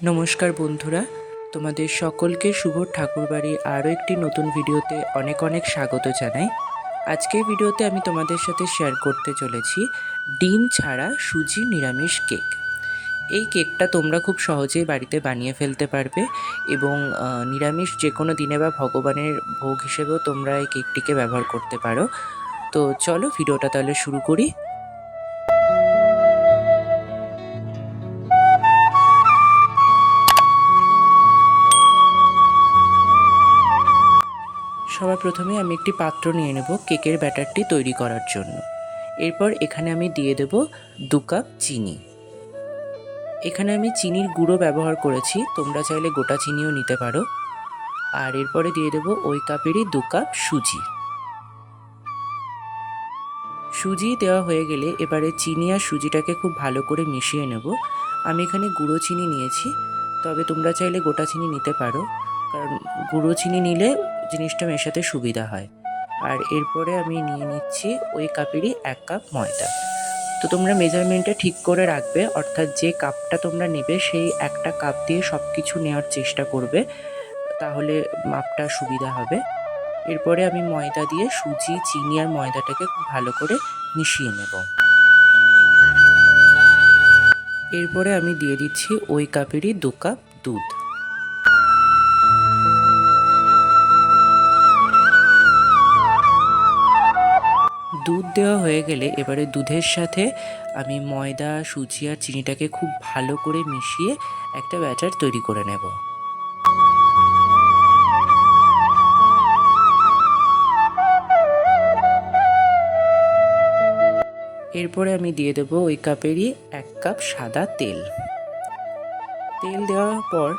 নমস্কার বন্ধুরা, তোমাদের সকলকে শুভ ঠাকুরবাড়ি আরও একটি নতুন ভিডিওতে অনেক অনেক স্বাগত জানাই। আজকের ভিডিওতে আমি তোমাদের সাথে শেয়ার করতে চলেছি ডিম ছাড়া সুজি নিরামিষ কেক। এই কেকটা তোমরা খুব সহজেই বাড়িতে বানিয়ে ফেলতে পারবে এবং নিরামিষ যে কোনো দিনে বা ভগবানের ভোগ হিসেবেও তোমরা এই কেকটিকে ব্যবহার করতে পারো। তো চলো ভিডিওটা তাহলে শুরু করি। সবার প্রথমে আমি একটি পাত্র নিয়ে নেব কেকের ব্যাটারটি তৈরি করার জন্য। এরপর এখানে আমি দিয়ে দেব দু কাপ চিনি। এখানে আমি চিনির গুঁড়ো ব্যবহার করেছি, তোমরা চাইলে গোটা চিনিও নিতে পারো। আর এরপরে দিয়ে দেব ওই কাপেরই দু কাপ সুজি। সুজি দেওয়া হয়ে গেলে এবারে চিনি আর সুজিটাকে খুব ভালো করে মিশিয়ে নেব। আমি এখানে গুঁড়ো চিনি নিয়েছি, তবে তোমরা চাইলে গোটা চিনি নিতে পারো। কারণ গুঁড়ো চিনি নিলে জিনিসটা মেশাতে সুবিধা হয়। আর এরপরে আমি নিয়ে নিচ্ছি ওই কাপেরই এক কাপ ময়দা। তো তোমরা মেজারমেন্টটা ঠিক করে রাখবে, অর্থাৎ যে কাপটা তোমরা নেবে সেই একটা কাপ দিয়ে সব কিছু নেওয়ার চেষ্টা করবে, তাহলে মাপটা সুবিধা হবে। এরপরে আমি ময়দা দিয়ে সুজি, চিনি আর ময়দাটাকে খুব ভালো করে মিশিয়ে নেব। এরপরে আমি দিয়ে দিচ্ছি ওই কাপেরই দু কাপ দুধ। দুধ দেওয়া হয়ে গেলে এবারে দুধের সাথে আমি ময়দা, সুজি আর চিনিটাকে খুব ভালো করে মিশিয়ে একটা ব্যাটার তৈরি করে নেব। এরপরে আমি দিয়ে দেবো ওই কাপেরই এক কাপ সাদা তেল। তেল দেওয়ার পর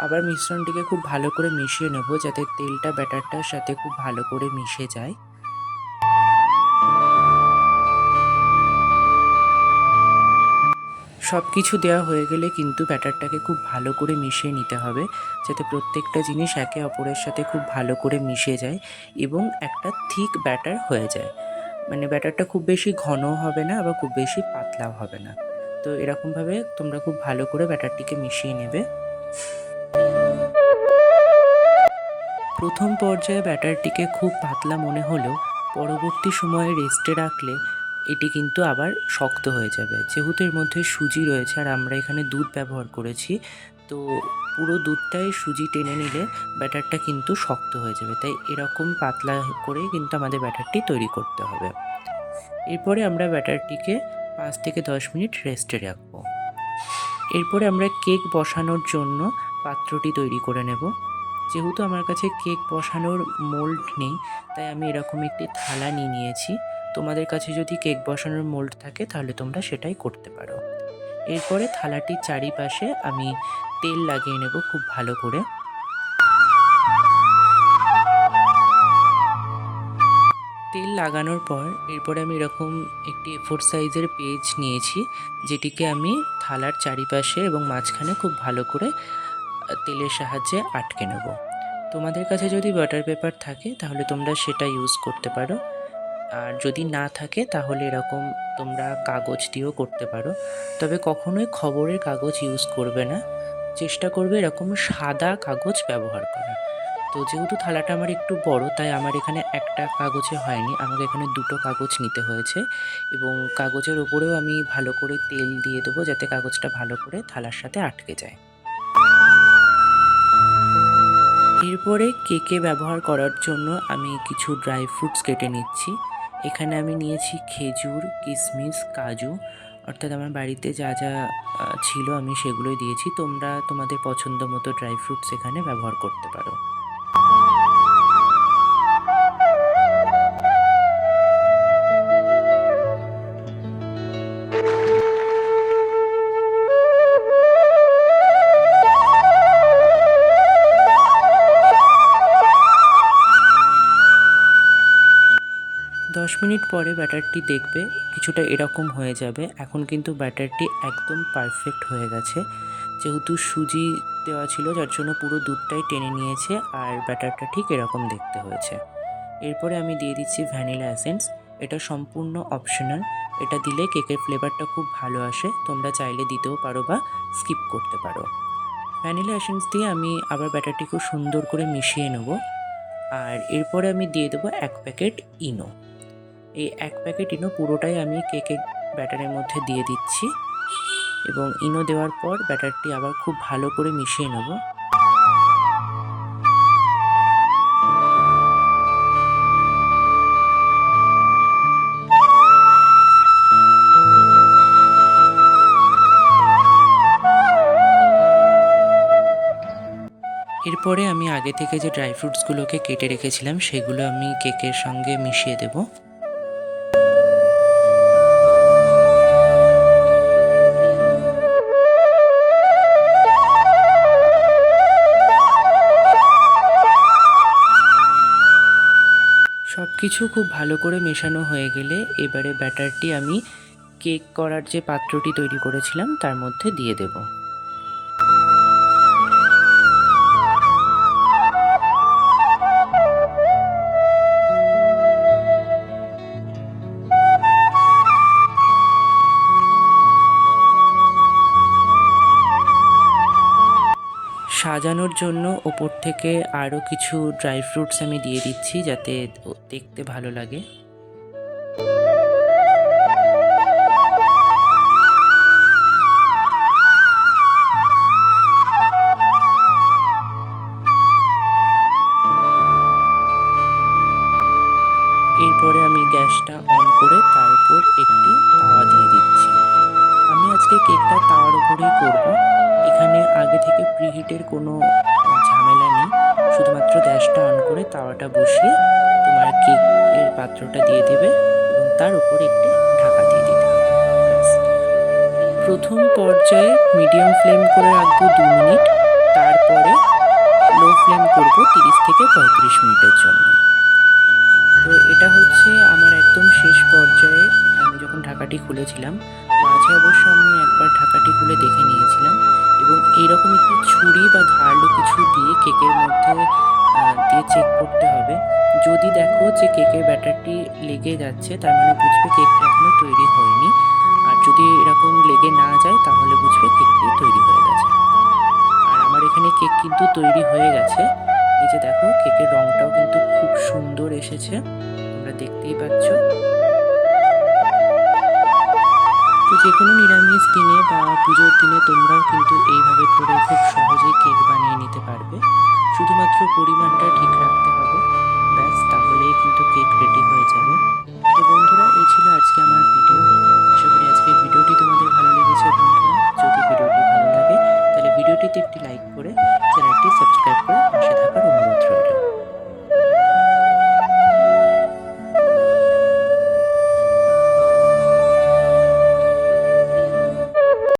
আবার মিশ্রণটিকে খুব ভালো করে মিশিয়ে নেব যাতে তেলটা ব্যাটারটার সাথে খুব ভালো করে মিশে যায়। সব কিছু দেওয়া হয়ে গেলে কিন্তু ব্যাটারটাকে খুব ভালো করে মিশিয়ে নিতে হবে, যাতে প্রত্যেকটা জিনিস একে অপরের সাথে খুব ভালো করে মিশে যায় এবং একটা থিক ব্যাটার হয়ে যায়। মানে ব্যাটারটা খুব বেশি ঘনও হবে না, আবার খুব বেশি পাতলাও হবে না। তো এরকমভাবে তোমরা খুব ভালো করে ব্যাটারটিকে মিশিয়ে নেবে। প্রথম পর্যায়ে ব্যাটারটিকে খুব পাতলা মনে হলেও পরবর্তী সময়ে রেস্টে রাখলে এটি কিন্তু আবার শক্ত হয়ে যাবে। যেহেতু এর মধ্যে সুজি রয়েছে আর আমরা এখানে দুধ ব্যবহার করেছি, তো পুরো দুধটাই সুজি টেনে নিলে ব্যাটারটা কিন্তু শক্ত হয়ে যাবে। তাই এরকম পাতলা করে কিন্তু আমাদের ব্যাটারটি তৈরি করতে হবে। এরপরে আমরা ব্যাটারটিকে পাঁচ থেকে দশ মিনিট রেস্টে রাখব। এরপরে আমরা কেক বসানোর জন্য পাত্রটি তৈরি করে নেব। যেহেতু আমার কাছে কেক বসানোর মোল্ড নেই, তাই আমি এরকম একটি থালা নিয়ে নিয়েছি। তোমাদের কাছে যদি কেক বসানোর মোল্ড থাকে, তাহলে তোমরা সেটাই করতে পারো। এরপরে থালাটির চারিপাশে আমি তেল লাগিয়ে নেব খুব ভালো করে। তেল লাগানোর পর এরপরে আমি এরকম একটি ফোর সাইজের পেজ নিয়েছি, যেটিকে আমি থালার চারিপাশে এবং মাঝখানে খুব ভালো করে তেলের সাহায্যে আটকে নেব। তোমাদের কাছে যদি বাটার পেপার থাকে, তাহলে তোমরা সেটা ইউজ করতে পারো। আর যদি না থাকে, তাহলে এরকম তোমরা কাগজ দিয়েও করতে পারো। তবে কখনোই খবরের কাগজ ইউজ করবে না। চেষ্টা করবে এরকম সাদা কাগজ ব্যবহার করা তো যেহেতু থালাটা আমার একটু বড়, তাই আমার এখানে একটা কাগজে হয়নি। আমাকে এখানে দুটো কাগজ নিতে হয়েছে এবং কাগজের ওপরেও আমি ভালো করে তেল দিয়ে দেবো যাতে কাগজটা ভালো করে থালার সাথে আটকে যায়। এরপরে কেকে ব্যবহার করার জন্য আমি কিছু ড্রাই ফ্রুটস কেটে নিচ্ছি। এখানে আমি নিয়েছি খেজুর কিশমিশ কাজু। অর্থাৎ আমার বাড়িতে যা যা ছিল আমি সেগুলোই দিয়েছি। তোমরা তোমাদের পছন্দ মতো ড্রাই ফ্রুটস এখানে ব্যবহার করতে পারো। দশ মিনিট পরে ব্যাটারটি দেখবে, কিছুটা এরকম হয়ে যাবে। এখন কিন্তু ব্যাটারটি একদম পারফেক্ট হয়ে গেছে। যেহেতু সুজি দেওয়া ছিল, যার জন্য পুরো দুধটাই টেনে নিয়েছে আর ব্যাটারটা ঠিক এরকম দেখতে হয়েছে। এরপরে আমি দিয়ে দিচ্ছি ভ্যানিলা অ্যাসেন্স এটা সম্পূর্ণ অপশনাল। এটা দিলে কেকের ফ্লেভারটা খুব ভালো আসে। তোমরা চাইলে দিতেও পারো বা স্কিপ করতে পারো। ভ্যানিলা অ্যাসেন্স দিয়ে আমি আবার ব্যাটারটি খুব সুন্দর করে মিশিয়ে নেব। আর এরপরে আমি দিয়ে দেবো এক প্যাকেট ইনো। এই এক প্যাকেট ইনো পুরোটাই আমি কেকের ব্যাটারের মধ্যে দিয়ে দিচ্ছি। এবং ইনো দেওয়ার পর ব্যাটারটি আবার খুব ভালো করে মিশিয়ে নেব। এরপরে আমি আগে থেকে যে ড্রাই ফ্রুটসগুলোকে কেটে রেখেছিলাম, সেগুলো আমি কেকের সঙ্গে মিশিয়ে দেব। কিছু খুব ভালো করে মেশানো হয়ে গেলে এবারে ব্যাটারটি আমি কেক করার যে পাত্রটি তৈরি করেছিলাম, তার মধ্যে দিয়ে দেবো। সাজানোর জন্য ওপর থেকে আরও কিছু ড্রাই ফ্রুটস আমি দিয়ে দিচ্ছি যাতে দেখতে ভালো লাগে। এরপরে আমি গ্যাসটা অন করে তার উপর একটি তাওয়া দিয়ে দিচ্ছি। আমি আজকে কেকটা তাওয়ার উপরেই করব। প্রিহিটের কোনো ঝামেলা নেই। শুধুমাত্র গ্যাসটা অন করে তাওয়াটা বসিয়ে তোমার কেকের পাত্রটা দিয়ে দেবে এবং তার উপরে একটি ঢাকা দিয়ে দিতে হবে। প্রথম পর্যায়ে মিডিয়াম ফ্লেম করে রাখব দু মিনিট। তারপরে লো ফ্লেম করব তিরিশ থেকে পঁয়ত্রিশ মিনিটের জন্য। তো এটা হচ্ছে আমার একদম শেষ পর্যায়ে। আমি যখন ঢাকাটি খুলেছিলাম, মাঝে অবশ্য আমি একবার ঢাকাটি খুলে দেখে নিয়েছিলাম। এইরকম একটি ছুরি বা ধারালো কিছু দিয়ে কেকের মধ্যে দিয়ে চেক করতে হবে। যদি দেখো যে কেকের ব্যাটারটি লেগে যাচ্ছে, তার মানে বুঝবে কেকটা এখনও তৈরি হয়নি। আর যদি এরকম লেগে না যায়, তাহলে বুঝবে কেকটি তৈরি হয়ে গেছে। আর আমার এখানে কেক কিন্তু তৈরি হয়ে গেছে। এই যে দেখো, কেকের রংটাও কিন্তু খুব সুন্দর এসেছে। তোমরা দেখতেই পাচ্ছ। যে কোনো নিরামিষ দিনে বা পুজোর দিনে তোমরাও কিন্তু এইভাবে করে খুব সহজেই কেক বানিয়ে নিতে পারবে। শুধুমাত্র পরিমাণটা ঠিক রাখতে হবে। ব্যাস, তাহলেই কিন্তু কেক রেডি হয়ে যাবে।